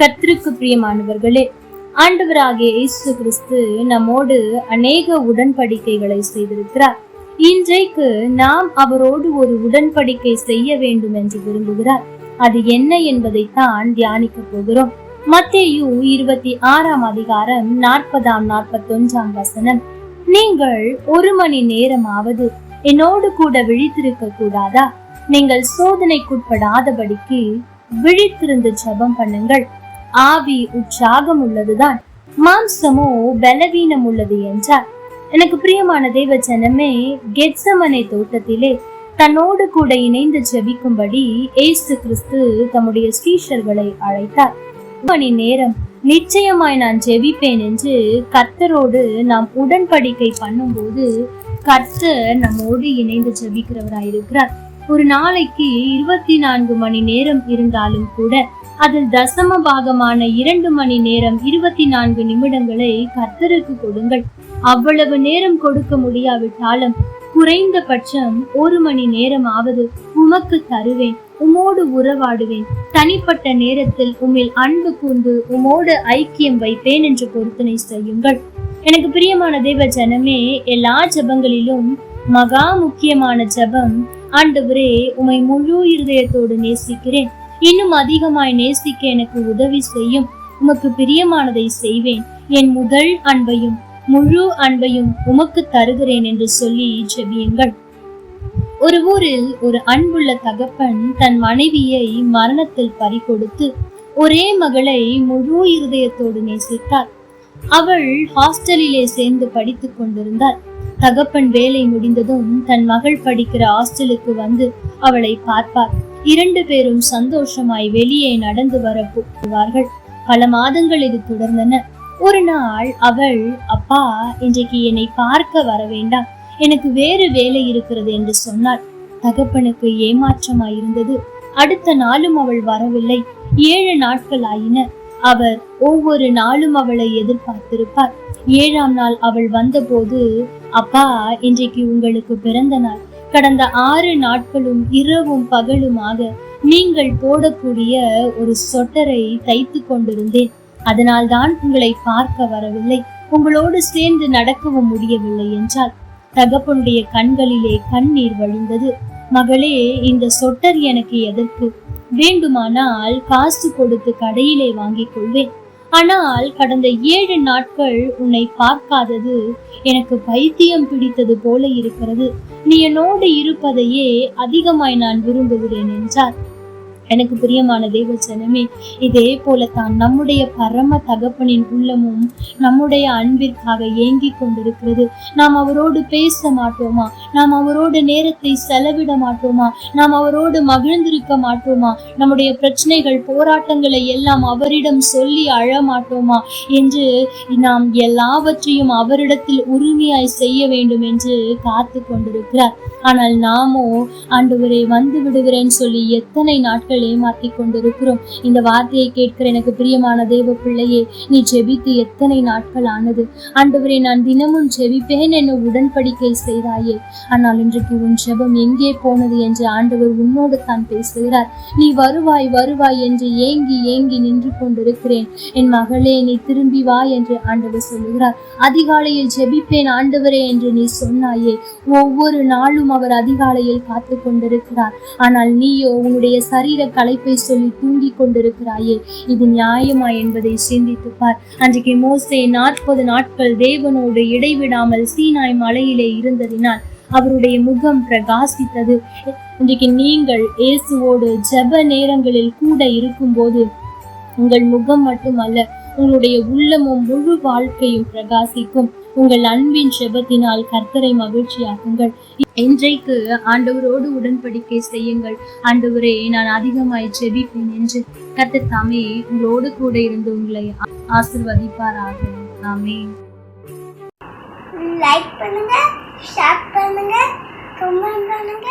கத்திற்கு பிரியமானவர்களே ஆண்டவராகிய இயேசு கிறிஸ்து நம்மோடு அநேக உடன்படிக்கைகளை செய்திருக்கிறார். இன்றைக்கு நாம் அவரோடு ஒரு உடன்படிக்கை செய்ய வேண்டும் என்று விரும்புகிறார். அது என்ன என்பதைத்தான் தியானிக்க போகிறோம். மத்தேயு இருபத்தி ஆறாம் அதிகாரம் நாற்பதாம் நாற்பத்தொன்றாம் வசனம். நீங்கள் ஒரு மணி நேரமாவது என்னோடு கூட விழித்திருக்க கூடாதா? நீங்கள் சோதனைக்குட்படாதபடிக்கு விழித்திருந்து ஜெபம் பண்ணுங்கள். ஆவி உற்சாகம் உள்ளதுதான் மாம்சமோ பலவீனம் உள்ளது என்றார். எனக்கு பிரியமான தேவ ஜனமே கெட்சமனை தோட்டத்திலே தன்னோடு கூட இணைந்து ஜெபிக்கும்படி ஏசு கிறிஸ்து தம்முடைய ஸ்ரீஷர்களை அழைத்தார். மணி நேரம் நிச்சயமாய் நான் ஜெபிப்பேன் என்று கர்த்தரோடு நாம் உடன்படிக்கை பண்ணும்போது கர்த்தர் நம்மோடு இணைந்து ஜெபிக்கிறவராயிருக்கிறார். ஒரு நாளைக்கு இருபத்தி நான்கு மணி நேரம் இருந்தாலும் கூட அதில் தசம பாகமான இரண்டு மணி நேரம் இருபத்தி நான்கு நிமிடங்களை கர்த்தருக்கு கொடுங்கள். அவ்வளவு நேரம் கொடுக்க முடியாவிட்டாலும் குறைந்தபட்சம் ஒரு மணி நேரமாவது உமக்கு தருவேன் உமோடு உறவாடுவேன். தனிப்பட்ட நேரத்தில் உம்மில் அன்பு கூர்ந்து உமோடு ஐக்கியம் வைப்பேன் என்று பொருத்தனை செய்யுங்கள். எனக்கு பிரியமான தேவ ஜனமே எல்லா ஜெபங்களிலும் மகா முக்கியமான ஜெபம் ஆண்டவரே உமை முழு இருதயத்தோடு நேசிக்கிறேன். இன்னும் அதிகமாய் நேசிக்க எனக்கு உதவி செய்யும். உமக்கு பிரியமானதை செய்வேன். என் முதல் அன்பையும் முழு அன்பையும் உமக்கு தருகிறேன் என்று சொல்லி ஜெபியுங்கள். ஒரு ஊரில் ஒரு அன்புள்ள தகப்பன் தன் மனைவியை மரணத்தில் பறிகொடுத்து ஒரே மகளை முழு இருதயத்தோடு நேசித்தார். அவள் ஹாஸ்டலிலே சேர்ந்து படித்துக் கொண்டிருந்தாள் தகப்பன் வேலை முடிந்ததும் தன் மகள் படிக்கிற ஹாஸ்டலுக்கு வந்து அவளை பார்ப்பார். இரண்டு பேரும் சந்தோஷமாய் வெளியே நடந்து வர போவார்கள் பல மாதங்கள் இது தொடர்ந்தன. ஒரு நாள் அவள் அப்பா இன்றைக்கு என்னை பார்க்க வர வேண்டாம். எனக்கு வேறு வேலை இருக்கிறது என்று சொன்னாள். தகப்பனுக்கு ஏமாற்றமாய் இருந்தது. அடுத்த நாளும் அவள் வரவில்லை. ஏழு நாட்கள் ஆயின. அவர் ஒவ்வொரு நாளும் அவளை எதிர்பார்த்திருப்பார். ஏழாம் நாள் அவள் வந்தபோது அப்பா இன்றைக்கு உங்களுக்கு பிறந்த நாள். கடந்த ஆறு நாட்களும் இரவும் பகலுமாக நீங்கள் போடக்கூடிய ஒரு சொட்டரை தைத்து கொண்டிருந்தேன். அதனால்தான் உங்களை பார்க்க வரவில்லை. உங்களோடு சேர்ந்து நடக்கவும் முடியவில்லை என்றால் தகப்பனுடைய கண்களிலே கண்ணீர் வழிந்தது. மகளே இந்த சொட்டர் எனக்கு எதற்கு? வேண்டுமானால் காசு கொடுத்து கடையிலே வாங்கிக் கொள்வேன். ஆனால் கடந்த ஏழு நாட்கள் உன்னை பார்க்காதது எனக்கு பைத்தியம் பிடித்தது போல இருக்கிறது. நீ என்னோடு இருப்பதையே அதிகமாய் நான் விரும்புகிறேன் என்றார். எனக்கு பிரியமான தேவச்சனமே இதே போலத்தான் நம்முடைய பரம தகப்பனின் உள்ளமும் நம்முடைய அன்பிற்காக ஏங்கிக் கொண்டிருக்கிறது. நாம் அவரோடு பேச மாட்டோமா? நாம் அவரோடு நேரத்தை செலவிட மாட்டோமா? நாம் அவரோடு மகிழ்ந்திருக்க மாட்டோமா? நம்முடைய பிரச்சனைகள் போராட்டங்களை எல்லாம் அவரிடம் சொல்லி அழ மாட்டோமா? என்று நாம் எல்லாவற்றையும் அவரிடத்தில் உரிமையாய் செய்ய வேண்டும் என்று காத்து கொண்டிருக்கிறார். ஆனால் நாமோ ஆண்டவரே வந்து விடுகிறேன் சொல்லி எத்தனை நாட்கள் ஏமாத்தி கொண்டிருக்கிறோம். இந்த வார்த்தையை கேட்கிற எனக்கு பிரியமான தேவ பிள்ளையே நீ ஜெபித்து எத்தனை நாட்கள் ஆனது? ஆண்டவரே நான் தினமும் ஜெபிப்பேன் என உடன்படிக்கை செய்தாயே. ஆனால் இன்றைக்கு உன் ஜெபம் எங்கே போனது என்று ஆண்டவர் உன்னோடு தான் பேசுகிறார். நீ வருவாய் வருவாய் என்று ஏங்கி ஏங்கி நின்று கொண்டிருக்கிறேன். என் மகளே நீ திரும்பி வா என்று ஆண்டவர் சொல்லுகிறார். அதிகாலையில் ஜெபிப்பேன் ஆண்டவரே என்று நீ சொன்னாயே. ஒவ்வொரு நாளும் அவர் அதிகாலையில் காத்து கொண்டிருக்கிறார். ஆனால் நீயோ உன்னுடைய சரீர களைப்பை சொல்லி தூங்கிக் கொண்டிருக்கிறாயே இது நியாயமா என்பதை சிந்தித்து பார். அன்றைக்கு மோசே நாற்பது நாட்கள் தேவனோடு இடைவிடாமல் சீனாய் மலையிலே இருந்ததினால் அவருடைய முகம் பிரகாசித்தது. இன்றைக்கு நீங்கள் இயேசுவோடு ஜெப நேரங்களில் கூட இருக்கும்போது உங்கள் முகம் மட்டுமல்ல உங்களுடைய உள்ளமும் முழு வாழ்க்கையும் பிரகாசிக்கும். உங்கள் அன்பின் செபத்தினால் கர்த்தரை மகிழ்ச்சியாக்குங்கள். இன்றைக்கு ஆண்டவரோடு உடன்படிக்கை செய்யுங்கள். ஆண்டவரே நான் அதிகமாய் செபிப்பேன் என்று கர்த்தர் தாமே உங்களோடு கூட இருந்து உங்களை ஆசிர்வதிப்பாராக. ஆமே லைக் பண்ணுங்க ஷேர் பண்ணுங்க கமெண்ட் பண்ணுங்க.